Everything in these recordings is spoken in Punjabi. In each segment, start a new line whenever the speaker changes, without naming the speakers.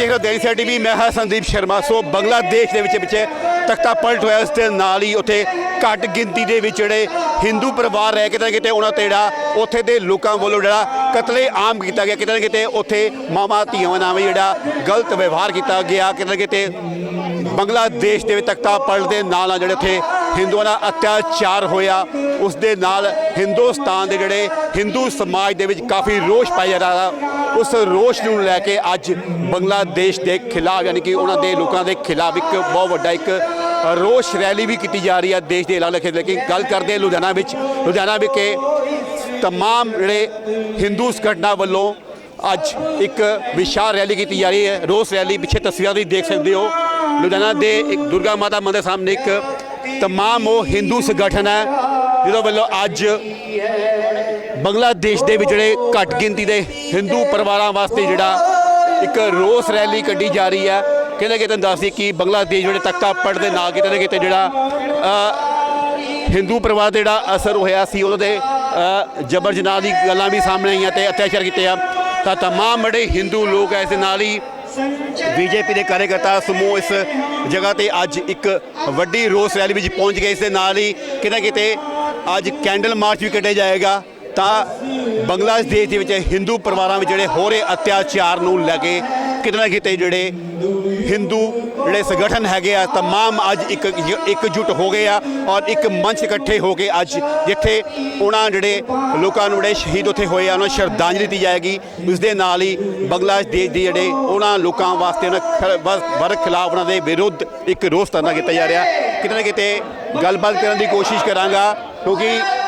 ਦੇਖ ਰਹੇ ਹੋ ਟੀਵੀ, ਮੈਂ ਹਾਂ ਸੰਦੀਪ ਸ਼ਰਮਾ। ਸੋ ਬੰਗਲਾਦੇਸ਼ ਦੇ ਵਿੱਚ ਪਿੱਛੇ ਤਖਤਾ ਪਲਟ ਹੋਇਆ ਉਸ ਦੇ ਨਾਲ ਹੀ ਉੱਥੇ ਘੱਟ ਗਿਣਤੀ ਦੇ ਵਿੱਚ ਜਿਹੜੇ ਹਿੰਦੂ ਪਰਿਵਾਰ ਰਹਿ ਕਿਤੇ ਨਾ ਕਿਤੇ ਉਹਨਾਂ ਤੇ ਜਿਹੜਾ ਉੱਥੇ ਦੇ ਲੋਕਾਂ ਵੱਲੋਂ ਜਿਹੜਾ ਕਤਲੇ ਆਮ ਕੀਤਾ ਗਿਆ, ਕਿਤੇ ਨਾ ਕਿਤੇ ਉੱਥੇ ਮਾਮਾ ਧੀਆਂ ਨਾਲ ਵੀ ਜਿਹੜਾ ਗਲਤ ਵਿਵਹਾਰ ਕੀਤਾ ਗਿਆ, ਕਿਤੇ ਨਾ ਕਿਤੇ ਬੰਗਲਾਦੇਸ਼ ਦੇ ਵਿੱਚ ਤਖਤਾ ਪਲਟ ਦੇ ਨਾਲ ਨਾਲ ਜਿਹੜੇ ਉੱਥੇ ਹਿੰਦੂਆਂ ਦਾ ਅਤਿਆਚਾਰ ਹੋਇਆ, ਉਸ ਦੇ ਨਾਲ ਹਿੰਦੁਸਤਾਨ ਦੇ ਜਿਹੜੇ ਹਿੰਦੂ ਸਮਾਜ ਦੇ ਵਿੱਚ ਕਾਫੀ ਰੋਸ਼ ਪਾਇਆ ਜਾ ਰਿਹਾ ਉਸ ਰੋਸ਼ ਨੂੰ ਲੈ ਕੇ ਅੱਜ ਬੰਗਲਾਦੇਸ਼ ਦੇ ਖਿਲਾਫ, ਯਾਨੀ ਕਿ ਉਹਨਾਂ ਦੇ ਲੋਕਾਂ ਦੇ ਖਿਲਾਫ ਇੱਕ ਬਹੁਤ ਵੱਡਾ ਇੱਕ ਰੋਸ਼ ਰੈਲੀ ਵੀ ਕੀਤੀ ਜਾ ਰਹੀ ਹੈ ਦੇਸ਼ ਦੇ ਇਲਾਕੇ ਵਿੱਚ ਲੇਕਿਨ ਗੱਲ ਕਰਦੇ ਹਾਂ ਲੁਧਿਆਣਾ ਵਿੱਚ। ਲੁਧਿਆਣਾ ਵਿਖੇ ਤਮਾਮ ਜਿਹੜੇ ਹਿੰਦੂ ਸੰਗਠਨਾਂ ਵੱਲੋਂ ਅੱਜ ਇੱਕ ਵਿਸ਼ਾਲ ਰੈਲੀ ਕੀਤੀ ਜਾ ਰਹੀ ਹੈ। ਰੋਸ ਰੈਲੀ ਪਿੱਛੇ ਤਸਵੀਰਾਂ ਤੁਸੀਂ ਦੇਖ ਸਕਦੇ ਹੋ। ਲੁਧਿਆਣਾ ਦੇ ਇੱਕ ਦੁਰਗਾ ਮਾਤਾ ਮੰਦਿਰ ਸਾਹਮਣੇ ਇੱਕ ਤਮਾਮ ਉਹ ਹਿੰਦੂ ਸੰਗਠਨ ਹੈ, ਜਿਹਦੇ ਵੱਲੋਂ ਅੱਜ ਬੰਗਲਾਦੇਸ਼ ਦੇ ਵਿੱਚ ਜਿਹੜੇ ਘੱਟ ਗਿਣਤੀ ਦੇ ਹਿੰਦੂ ਪਰਿਵਾਰਾਂ ਵਾਸਤੇ ਜਿਹੜਾ ਇੱਕ ਰੋਸ ਰੈਲੀ ਕੱਢੀ ਜਾ ਰਹੀ ਹੈ ਕਹਿੰਦੇ ਕਿ ਤੁਹਾਨੂੰ ਦੱਸਦੀ ਕਿ ਬੰਗਲਾਦੇਸ਼ ਜਿਹੜੇ ਤਖਤਾ ਪੜ ਦੇ ਨਾਲ ਕਿਤੇ ਨਾ ਕਿਤੇ ਜਿਹੜਾ ਅ, ਹਿੰਦੂ ਪਰਿਵਾਰ ਤੇ ਜਿਹੜਾ ਅਸਰ ਹੋਇਆ ਸੀ ਉਹਨਾਂ ਦੇ ਅ, ਜਬਰ ਜਨਾਹ ਦੀ ਗੱਲਾਂ ਵੀ ਸਾਹਮਣੇ ਆਈਆਂ ਤੇ ਅਤਿਆਚਾਰ ਕੀਤੇ ਆ ਤਾਂ तमाम ਬੜੇ ਹਿੰਦੂ ਲੋਕ ਇਸ ਦੇ ਨਾਲ ਹੀ ਬੀਜੇਪੀ ਦੇ ਕਾਰਜਕਰਤਾ ਸਮੂਹ ਇਸ ਜਗ੍ਹਾ ਤੇ ਅੱਜ ਇੱਕ ਵੱਡੀ ਰੋਸ ਰੈਲੀ ਵਿੱਚ ਪਹੁੰਚ ਗਏ ਇਸ ਦੇ ਨਾਲ ਹੀ ਕਿਤੇ ਨਾ ਕਿਤੇ ਅੱਜ ਕੈਂਡਲ ਮਾਰਚ ਵੀ ਕੱਢਿਆ ਜਾਏਗਾ ਤਾਂ ਬੰਗਲਾਦੇਸ਼ ਦੇ ਵਿੱਚ ਹਿੰਦੂ ਪਰਿਵਾਰਾਂ ਵਿੱਚ ਜਿਹੜੇ ਹੋ ਰਹੇ ਅਤਿਆਚਾਰ ਨੂੰ ਲੈ ਕੇ ਕਿਤੇ ਨਾ ਕਿਤੇ ਜਿਹੜੇ ਹਿੰਦੂ ਜਿਹੜੇ ਸੰਗਠਨ ਹੈਗੇ ਆ तमाम ਅੱਜ ਇੱਕ ਇਕਜੁੱਟ ਹੋ ਗਏ ਆ ਔਰ ਇੱਕ ਮੰਚ ਇਕੱਠੇ ਹੋ ਕੇ ਅੱਜ ਜਿੱਥੇ ਉਹਨਾਂ ਜਿਹੜੇ ਲੋਕਾਂ ਨੂੰ ਜਿਹੜੇ ਸ਼ਹੀਦ ਉੱਥੇ ਹੋਏ ਆ ਉਹਨਾਂ ਨੂੰ ਸ਼ਰਧਾਂਜਲੀ ਦਿੱਤੀ ਜਾਏਗੀ ਉਸ ਦੇ ਨਾਲ ਹੀ ਬੰਗਲਾਦੇਸ਼ ਦੇ ਜਿਹੜੇ ਉਹਨਾਂ ਲੋਕਾਂ ਵਾਸਤੇ ਉਹਨਾਂ ਖ- ਵਰ- ਵਰਗ ਖਿਲਾਫ ਉਹਨਾਂ ਦੇ ਵਿਰੁੱਧ ਇੱਕ ਰੋਸ ਧਰਨਾ ਕੀਤਾ ਜਾ ਰਿਹਾ ਕਿਤੇ ਨਾ ਕਿਤੇ ਗੱਲਬਾਤ ਕਰਨ ਦੀ ਕੋਸ਼ਿਸ਼ ਕਰਾਂਗਾ ਕਿਉਂਕਿ ਆ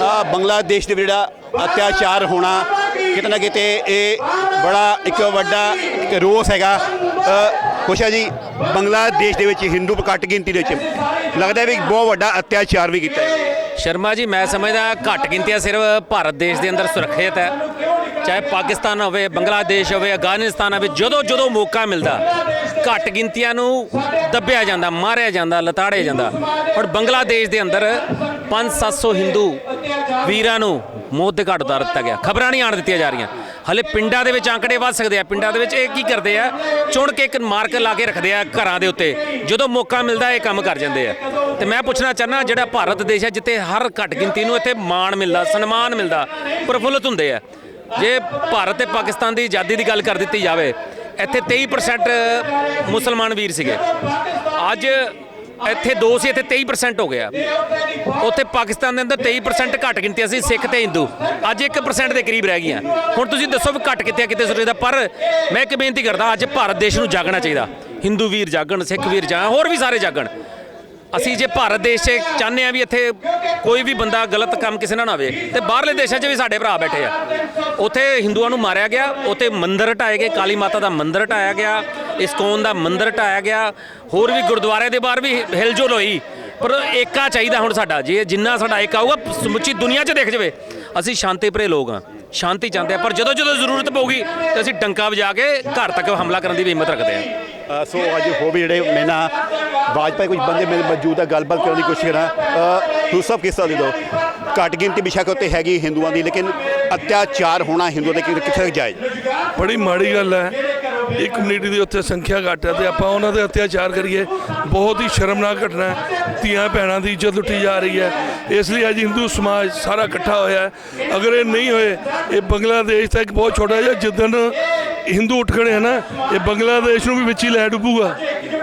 ਬੰਗਲਾਦੇਸ਼ ਦੇ ਵਿੱਚ ਜਿਹੜਾ ਅਤਿਆਚਾਰ ਹੋਣਾ, ਕਿਤੇ ਨਾ ਕਿਤੇ ਇਹ ਬੜਾ ਇੱਕ ਵੱਡਾ ਇੱਕ ਰੋਸ ਹੈਗਾ। ਖੁਸ਼ ਹੈ ਜੀ, ਬੰਗਲਾਦੇਸ਼ ਦੇ ਵਿੱਚ ਹਿੰਦੂ ਘੱਟ ਗਿਣਤੀ ਦੇ ਵਿੱਚ ਲੱਗਦਾ ਵੀ ਬਹੁਤ ਵੱਡਾ ਅਤਿਆਚਾਰ ਵੀ ਕੀਤਾ। ਹੈ
ਸ਼ਰਮਾ ਜੀ, ਮੈਂ ਸਮਝਦਾ ਘੱਟ ਗਿਣਤੀਆਂ ਸਿਰਫ ਭਾਰਤ ਦੇਸ਼ ਦੇ ਅੰਦਰ ਸੁਰੱਖਿਅਤ ਹੈ। ਚਾਹੇ ਪਾਕਿਸਤਾਨ ਹੋਵੇ, ਬੰਗਲਾਦੇਸ਼ ਹੋਵੇ, ਅਫਗਾਨਿਸਤਾਨ ਹੋਵੇ, ਜਦੋਂ ਜਦੋਂ ਮੌਕਾ ਮਿਲਦਾ, ਘੱਟ ਗਿਣਤੀਆਂ ਨੂੰ ਦੱਬਿਆ ਜਾਂਦਾ, ਮਾਰਿਆ ਜਾਂਦਾ, ਲਤਾੜਿਆ ਜਾਂਦਾ। ਹੁਣ ਬੰਗਲਾਦੇਸ਼ ਦੇ ਅੰਦਰ 5-700 ਹਿੰਦੂ ਵੀਰਾਂ ਨੂੰ ਮੌਤ ਦੇ ਘਾਟ ਉਤਾਰ ਦਿੱਤਾ ਗਿਆ। ਖਬਰਾਂ ਨਹੀਂ ਆਣ ਦਿੱਤੀਆਂ ਜਾ ਰਹੀਆਂ। ਹਲੇ ਪਿੰਡਾਂ ਦੇ ਵਿੱਚ ਆંકੜੇ ਵੱਧ ਸਕਦੇ ਆ। ਪਿੰਡਾਂ ਦੇ ਵਿੱਚ ਇਹ ਕੀ ਕਰਦੇ ਆ? ਚੁਣ ਕੇ ਇੱਕ ਮਾਰਕ ਲਾ ਕੇ ਰੱਖਦੇ ਆ ਘਰਾਂ ਦੇ ਉੱਤੇ। ਜਦੋਂ ਮੌਕਾ ਮਿਲਦਾ, ਇਹ ਕੰਮ ਕਰ ਜਾਂਦੇ ਆ। ਤੇ ਮੈਂ ਪੁੱਛਣਾ ਚਾਹਨਾ ਜਿਹੜਾ ਭਾਰਤ ਦੇਸ਼ ਹੈ, ਜਿੱਥੇ ਹਰ ਘੱਟ ਗਿਣਤੀ ਨੂੰ ਇੱਥੇ ਮਾਣ ਮਿਲਦਾ, ਸਨਮਾਨ ਮਿਲਦਾ, ਪ੍ਰਫੁੱਲਤ ਹੁੰਦੇ ਆ। ਜੇ ਭਾਰਤ ਤੇ ਪਾਕਿਸਤਾਨ ਦੀ ਆਜ਼ਾਦੀ ਦੀ ਗੱਲ ਕਰ ਦਿੱਤੀ ਜਾਵੇ, ਇੱਥੇ 23% ਮੁਸਲਮਾਨ ਵੀਰ ਸੀਗੇ। ਅੱਜ ਇੱਥੇ ਦੋ ਸੀ, ਇੱਥੇ 23% ਹੋ ਗਿਆ। ਉੱਥੇ ਪਾਕਿਸਤਾਨ ਦੇ ਅੰਦਰ 23% ਘੱਟ ਗਿਣਤੀਆਂ ਸੀ, ਸਿੱਖ ਤੇ ਹਿੰਦੂ। ਅੱਜ 1% ਦੇ ਕਰੀਬ ਰਹਿ ਗਈਆਂ। ਹੁਣ ਤੁਸੀਂ ਦੱਸੋ ਵੀ ਘੱਟ ਕਿੱਥੇ ਕਿਤੇ ਸੁਰੇਦਾ ਪਰ ਮੈਂ ਇੱਕ ਬੇਨਤੀ ਕਰਦਾ, ਅੱਜ ਭਾਰਤ ਦੇਸ਼ ਨੂੰ ਜਾਗਣਾ ਚਾਹੀਦਾ। ਹਿੰਦੂ ਵੀਰ ਜਾਗਣ, ਸਿੱਖ ਵੀਰ ਜਾਗਣ, ਹੋਰ ਵੀ ਸਾਰੇ ਜਾਗਣ। ਅਸੀਂ ਜੇ ਭਾਰਤ ਦੇਸ਼ 'ਚ ਚਾਹੁੰਦੇ ਆ ਵੀ ਇੱਥੇ ਕੋਈ ਵੀ ਬੰਦਾ ਗਲਤ ਕੰਮ ਕਿਸੇ ਨਾਲ ਨਾ ਹੋਵੇ, ਤੇ ਬਾਹਰਲੇ ਦੇਸ਼ਾਂ 'ਚ ਵੀ ਸਾਡੇ ਭਰਾ ਬੈਠੇ ਆ। ਉੱਥੇ ਹਿੰਦੂਆਂ ਨੂੰ ਮਾਰਿਆ ਗਿਆ, ਉੱਥੇ ਮੰਦਿਰ ਢਾਏ ਗਏ, ਕਾਲੀ ਮਾਤਾ ਦਾ ਮੰਦਿਰ ਢਾਇਆ ਗਿਆ, ਇਸਕੋਨ ਦਾ ਮੰਦਿਰ ਢਾਇਆ ਗਿਆ, ਹੋਰ ਵੀ ਗੁਰਦੁਆਰੇ ਦੇ ਬਾਹਰ ਵੀ ਹਿਲਜੁਲ ਹੋਈ। ਪਰ ਏਕਾ ਚਾਹੀਦਾ ਹੁਣ ਸਾਡਾ, ਜੇ ਜਿੰਨਾ ਸਾਡਾ ਏਕਾ ਹੋਊਗਾ, ਸਮੁੱਚੀ ਦੁਨੀਆ 'ਚ ਦੇਖ ਜਾਵੇ। ਅਸੀਂ ਸ਼ਾਂਤੀ ਭਰੇ ਲੋਕ ਆ ਸ਼ਾਂਤੀ ਚਾਹੁੰਦੇ ਆ ਪਰ ਜਦੋਂ ਜਦੋਂ ਜ਼ਰੂਰਤ ਪਊਗੀ, ਤੇ ਅਸੀਂ ਡੰਕਾ ਵਜਾ ਕੇ ਘਰ ਤੱਕ ਹਮਲਾ ਕਰਨ ਦੀ ਵੀ ਹਿੰਮਤ ਰੱਖਦੇ ਆ
ਸੋ ਅੱਜ ਹੋ ਵੀ ਜਿਹੜੇ ਮੈਂ ਨਾ ਵਾਜਪਾਈ ਕੁਝ ਬੰਦੇ ਮੇਰੇ ਮੌਜੂਦ ਹੈ ਗੱਲਬਾਤ ਕਰਨ ਦੀ ਕੋਸ਼ਿਸ਼ ਕਰਾਂ। ਅ, ਤੁਸੀਂ ਸਭ ਕਿਸ ਤਰ੍ਹਾਂ ਦੇ ਦੋ ਘੱਟ ਗਿਣਤੀ ਬਿਸ਼ੱਕ ਉੱਤੇ ਹੈਗੀ ਹਿੰਦੂਆਂ ਦੀ ਲੇਕਿਨ ਅਤਿਆਚਾਰ ਹੋਣਾ ਹਿੰਦੂਆਂ ਦੇ ਕਿੱਥੇ ਤੱਕ ਜਾਇਜ਼?
ਬੜੀ ਮਾੜੀ ਗੱਲ ਹੈ। ਇੱਕ ਕਮਿਊਨਿਟੀ ਦੀ ਉੱਥੇ ਸੰਖਿਆ ਘੱਟ ਹੈ ਤੇ ਆਪਾਂ ਉਹਨਾਂ ਦੇ ਅਤਿਆਚਾਰ ਕਰੀਏ। ਬਹੁਤ ਹੀ ਸ਼ਰਮਨਾਕ ਘਟਨਾ ਹੈ। ਧੀਆਂ ਭੈਣਾਂ ਦੀ ਇੱਜ਼ਤ ਲੁੱਟੀ ਜਾ ਰਹੀ ਹੈ। ਇਸ ਲਈ ਅੱਜ ਹਿੰਦੂ ਸਮਾਜ ਸਾਰਾ ਇਕੱਠਾ ਹੋਇਆ ਹੈ। ਅਗਰ ਇਹ ਨਹੀਂ ਹੋਏ ਇਹ ਬੰਗਲਾਦੇਸ਼ ਤਾਂ ਇੱਕ ਬਹੁਤ ਛੋਟਾ ਜਿਹਾ ਜਿੱਦਣ ਹਿੰਦੂ ਉੱਠ ਖੜੇ ਹਨ ਇਹ ਬੰਗਲਾਦੇਸ਼ ਨੂੰ ਵੀ ਵਿੱਚ ਹੀ ਲੈ ਡੁੱਬੂਗਾ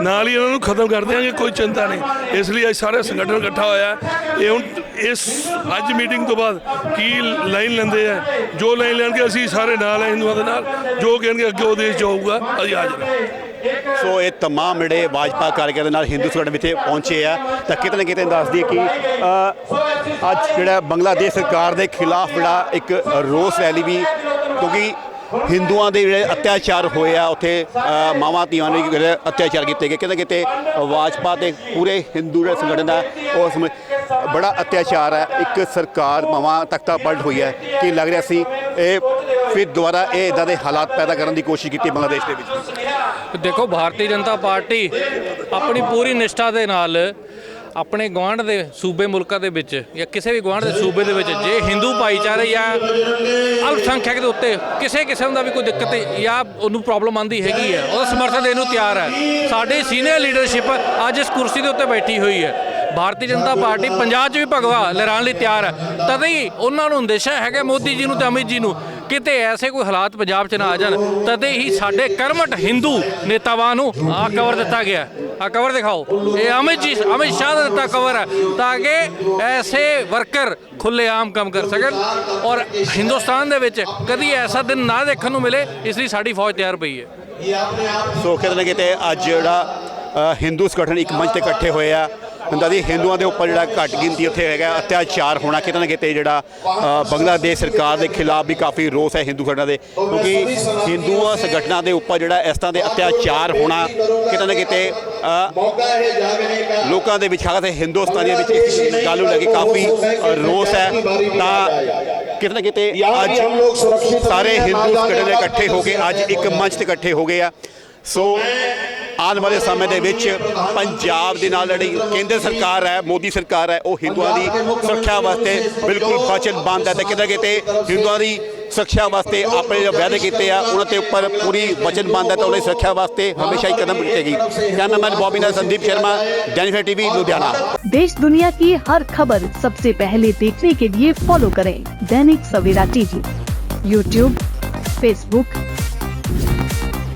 ਨਾਲ ਹੀ ਇਹਨਾਂ ਨੂੰ ਖਤਮ ਕਰ ਦਿਆਂਗੇ ਕੋਈ ਚਿੰਤਾ ਨਹੀਂ ਇਸ ਲਈ ਅੱਜ ਸਾਰੇ ਸੰਗਠਨ ਇਕੱਠਾ ਹੋਇਆ ਹੈ। ਇਹ ਹੁਣ ਇਸ ਅੱਜ ਮੀਟਿੰਗ ਤੋਂ ਬਾਅਦ ਕੀ ਲਾਈਨ ਲੈਂਦੇ ਆ ਜੋ ਲਾਈਨ ਲੈਣਗੇ ਅਸੀਂ ਸਾਰੇ ਨਾਲ ਹੈ ਹਿੰਦੂਆਂ ਦੇ ਨਾਲ ਜੋ ਕਹਿਣਗੇ ਅੱਗੇ ਉਹ ਦੇਸ਼ 'ਚ ਹੋਊਗਾ ਅਸੀਂ ਹਾਜ਼ਰ ਹਾਂ
ਸੋ ਇਹ तमाम ਜਿਹੜੇ ਭਾਜਪਾ ਕਾਰਜਕਰਤਾ ਨਾਲ ਹਿੰਦੂ ਸੰਗਠਨ ਵਿੱਚ ਪਹੁੰਚੇ ਆ ਤਾਂ ਕਿਤੇ ਨਾ ਕਿਤੇ ਦੱਸਦੀ ਹੈ ਕਿ ਅ, ਅੱਜ ਜਿਹੜਾ ਬੰਗਲਾਦੇਸ਼ ਸਰਕਾਰ ਦੇ ਖਿਲਾਫ ਜਿਹੜਾ ਇੱਕ ਰੋਸ ਰੈਲੀ ਵੀ ਕਿਉਂਕਿ ਹਿੰਦੂਆਂ ਦੇ ਜਿਹੜੇ ਅਤਿਆਚਾਰ ਹੋਏ ਆ, ਉੱਥੇ ਮਾਵਾਂ ਧੀਆਂ ਨੇ ਜਿਹੜੇ ਅਤਿਆਚਾਰ ਕੀਤੇ ਗਏ। ਕਿਤੇ ਨਾ ਕਿਤੇ ਭਾਜਪਾ ਤੇ ਪੂਰੇ ਹਿੰਦੂ ਜਿਹੜੇ ਸੰਗਠਨ ਦਾ, ਉਹ ਸਮੇਂ ਬੜਾ ਅਤਿਆਚਾਰ ਹੈ ਇੱਕ ਸਰਕਾਰ ਮਾਵਾਂ ਤਖਤਾ ਪਲਟ ਹੋਈ ਹੈ ਕਿ ਲੱਗ ਰਿਹਾ ਸੀ ਇਹ ਫਿਰ ਦੁਬਾਰਾ ਇਹ ਇਦਾਂ ਦੇ ਹਾਲਾਤ ਪੈਦਾ ਕਰਨ ਦੀ ਕੋਸ਼ਿਸ਼ ਕੀਤੀ ਬੰਗਲਾਦੇਸ਼ ਦੇ ਵਿੱਚ।
ਦੇਖੋ, ਭਾਰਤੀ ਜਨਤਾ ਪਾਰਟੀ ਆਪਣੀ ਪੂਰੀ ਨਿਸ਼ਠਾ ਦੇ ਨਾਲ ਆਪਣੇ ਗਵਾਂਢ ਦੇ ਸੂਬੇ ਮੁਲਕਾਂ ਦੇ ਵਿੱਚ ਜਾਂ ਕਿਸੇ ਵੀ ਗਵਾਂਢ ਦੇ ਸੂਬੇ ਦੇ ਵਿੱਚ ਜੇ ਹਿੰਦੂ ਭਾਈਚਾਰੇ ਜਾਂ ਅਲਪਸੰਖਿਅਕ ਦੇ ਉੱਤੇ ਕਿਸੇ ਕਿਸਮ ਦਾ ਵੀ ਕੋਈ ਦਿੱਕਤ ਜਾਂ ਉਹਨੂੰ ਪ੍ਰੋਬਲਮ ਆਂਦੀ ਹੈਗੀ ਹੈ, ਉਹਦਾ ਸਮਰਥਨ ਦੇਣ ਨੂੰ ਤਿਆਰ ਹੈ। ਸਾਡੀ ਸੀਨੀਅਰ ਲੀਡਰਸ਼ਿਪ ਅੱਜ ਇਸ ਕੁਰਸੀ ਦੇ ਉੱਤੇ ਬੈਠੀ ਹੋਈ ਹੈ। ਭਾਰਤੀ ਜਨਤਾ ਪਾਰਟੀ ਪੰਜਾਬ 'ਚ ਵੀ ਭਗਵਾ ਲਹਿਰਾਉਣ ਲਈ ਤਿਆਰ ਹੈ। ਤਦ ਹੀ ਉਹਨਾਂ ਨੂੰ ਅੰਦੇਸ਼ਾ ਹੈਗਾ ਮੋਦੀ ਜੀ ਨੂੰ ਤੇ ਅਮਿਤ ਜੀ ਨੂੰ। ਕਿਤੇ ਐਸੇ ਕੋਈ ਹਾਲਾਤ ਪੰਜਾਬ 'ਚ ਨਾ ਆ ਜਾਣ, ਤਦੇ ਹੀ ਸਾਡੇ ਕਰਮਟ ਹਿੰਦੂ ਨੇਤਾਵਾਂ ਨੂੰ ਆ ਕਵਰ ਦਿੱਤਾ ਗਿਆ ਆ ਕਵਰ ਦਿਖਾਓ। ਇਹ ਅਮਿਤ ਜੀ, ਅਮਿਤ ਸ਼ਾਹ ਦਾ ਦਿੱਤਾ ਕਵਰ ਹੈ, ਤਾਂ ਕਿ ਐਸੇ ਵਰਕਰ ਖੁੱਲੇ ਆਮ ਕੰਮ ਕਰ ਸਕਣ ਔਰ ਹਿੰਦੁਸਤਾਨ ਦੇ ਵਿੱਚ ਕਦੀ ਐਸਾ ਦਿਨ ਨਾ ਦੇਖਣ ਨੂੰ ਮਿਲੇ, ਇਸ ਲਈ ਸਾਡੀ ਫੌਜ ਤਿਆਰ ਪਈ ਹੈ।
ਸੋ ਕਿਤੇ ਨਾ ਕਿਤੇ ਅੱਜ ਜਿਹੜਾ ਹਿੰਦੂ ਸੰਗਠਨ ਇੱਕ ਮੰਚ ਤੇ ਇਕੱਠੇ ਹੋਏ ਆ ਹੁੰਦਾ ਦੀ ਹਿੰਦੂਆਂ ਦੇ ਉੱਪਰ ਜਿਹੜਾ ਘੱਟ ਗਿਣਤੀ ਉੱਥੇ ਹੈਗਾ, ਅਤਿਆਚਾਰ ਹੋਣਾ ਕਿਤੇ ਨਾ ਕਿਤੇ ਜਿਹੜਾ ਬੰਗਲਾਦੇਸ਼ ਸਰਕਾਰ ਦੇ ਖਿਲਾਫ ਵੀ ਕਾਫੀ ਰੋਸ ਹੈ ਹਿੰਦੂ ਸੰਗਠਨਾਂ ਦੇ, ਕਿਉਂਕਿ ਹਿੰਦੂਆਂ ਸੰਗਠਨਾਂ ਦੇ ਉੱਪਰ ਜਿਹੜਾ ਇਸ ਤਰ੍ਹਾਂ ਦੇ ਅਤਿਆਚਾਰ ਹੋਣਾ ਕਿਤੇ ਨਾ ਕਿਤੇ ਲੋਕਾਂ ਦੇ ਵਿੱਚ, ਖਾਸ ਹਿੰਦੁਸਤਾਨੀਆਂ ਵਿੱਚ ਇਸ ਗੱਲ ਨੂੰ ਲੈ ਕੇ ਕਾਫੀ ਰੋਸ ਹੈ। ਤਾਂ ਕਿਤੇ ਨਾ ਕਿਤੇ ਅੱਜ ਸਾਰੇ ਹਿੰਦੂ ਸੰਗਠਨ ਇਕੱਠੇ ਹੋ ਕੇ, ਅੱਜ ਇੱਕ ਮੰਚ ਤੇ ਇਕੱਠੇ ਹੋ ਗਏ ਆ। ਸੋ ਆਉਣ ਵਾਲੇ ਸਮੇਂ ਦੇ ਵਿੱਚ ਪੰਜਾਬ ਦੇ ਨਾਲ ਜਿਹੜੀ ਕੇਂਦਰ ਸਰਕਾਰ ਹੈ, ਮੋਦੀ ਸਰਕਾਰ ਹੈ, ਉਹ ਹਿੰਦੂਆਂ ਦੀ ਸੁਰੱਖਿਆ ਵਾਸਤੇ ਬਿਲਕੁਲ ਵਚਨਬੰਦ ਹੈ ਤੇ ਕਿਤੇ ਕਿਤੇ ਹਿੰਦੂਆਂ ਦੀ ਸੁਰੱਖਿਆ ਵਾਸਤੇ ਆਪਣੇ ਜੋ ਵਾਅਦੇ ਕੀਤੇ ਆ, ਉਹਨਾਂ ਤੇ ਉੱਪਰ ਪੂਰੀ ਵਚਨਬੰਦ ਹੈ ਤਾਂ ਉਹਨਾਂ ਦੀ ਸੁਰੱਖਿਆ ਵਾਸਤੇ ਹਮੇਸ਼ਾ ਹੀ ਕਦਮ ਉਠੇਗੀ ਕੈਮਰਾਮੈਨ ਬੌਬੀ ਨਾਲ ਸੰਦੀਪ ਸ਼ਰਮਾ, ਜੈਨੀਫਰ ਟੀਵੀ, ਲੁਧਿਆਣਾ।
देश दुनिया की हर खबर सबसे पहले देखने के लिए फॉलो करें Dainik Savera TV YouTube Facebook